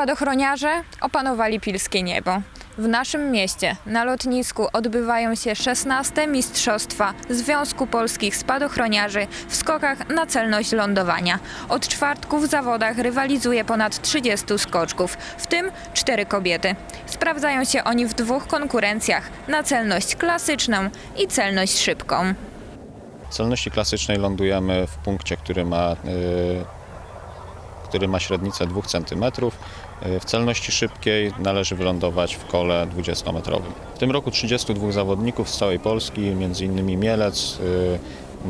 Spadochroniarze opanowali pilskie niebo. W naszym mieście na lotnisku odbywają się 16 Mistrzostwa Związku Polskich Spadochroniarzy w skokach na celność lądowania. Od czwartku w zawodach rywalizuje ponad 30 skoczków, w tym cztery kobiety. Sprawdzają się oni w dwóch konkurencjach na celność klasyczną i celność szybką. W celności klasycznej lądujemy w punkcie, który ma, y, który ma średnicę 2 cm. W celności szybkiej należy wylądować w kole 20-metrowym. W tym roku 32 zawodników z całej Polski, m.in. Mielec, y,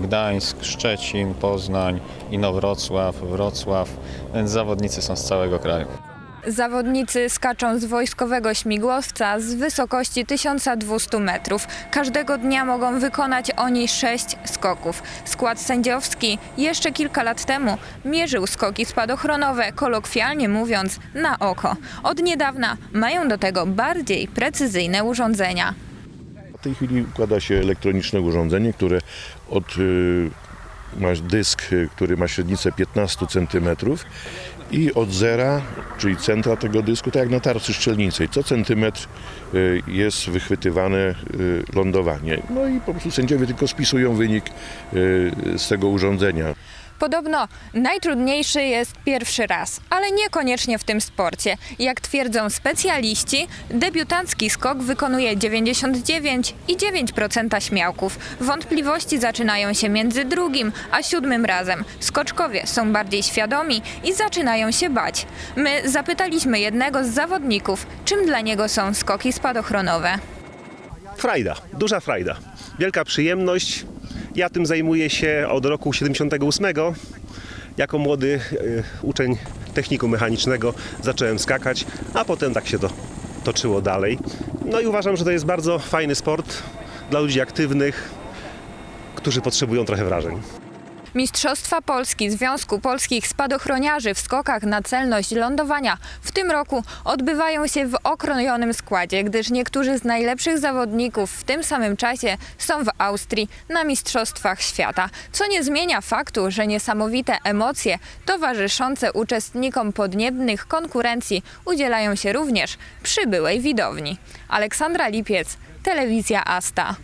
Gdańsk, Szczecin, Poznań, Inowrocław, Wrocław, więc zawodnicy są z całego kraju. Zawodnicy skaczą z wojskowego śmigłowca z wysokości 1200 metrów. Każdego dnia mogą wykonać oni sześć skoków. Skład sędziowski jeszcze kilka lat temu mierzył skoki spadochronowe, kolokwialnie mówiąc, na oko. Od niedawna mają do tego bardziej precyzyjne urządzenia. W tej chwili układa się elektroniczne urządzenie, które od, y, ma dysk, y, który ma średnicę 15 cm i od zera, czyli centra tego dysku, tak jak na tarczy strzelnicej, co centymetr y, jest wychwytywane y, lądowanie. No i po prostu sędziowie tylko spisują wynik z tego urządzenia. Podobno najtrudniejszy jest pierwszy raz, ale niekoniecznie w tym sporcie. Jak twierdzą specjaliści, debiutancki skok wykonuje 99,9% śmiałków. Wątpliwości zaczynają się między drugim a siódmym razem. Skoczkowie są bardziej świadomi i zaczynają się bać. My zapytaliśmy jednego z zawodników, czym dla niego są skoki spadochronowe. Frajda, duża frajda. Wielka przyjemność. Ja tym zajmuję się od roku 78. Jako młody e, uczeń techniku mechanicznego zacząłem skakać, a potem tak się to toczyło dalej. No i uważam, że to jest bardzo fajny sport dla ludzi aktywnych, którzy potrzebują trochę wrażeń. Mistrzostwa Polski Związku Polskich Spadochroniarzy w skokach na celność lądowania w tym roku odbywają się w okrojonym składzie, gdyż niektórzy z najlepszych zawodników w tym samym czasie są w Austrii na Mistrzostwach Świata, co nie zmienia faktu, że niesamowite emocje towarzyszące uczestnikom podniebnych konkurencji udzielają się również przybyłej widowni. Aleksandra Lipiec, Telewizja Asta.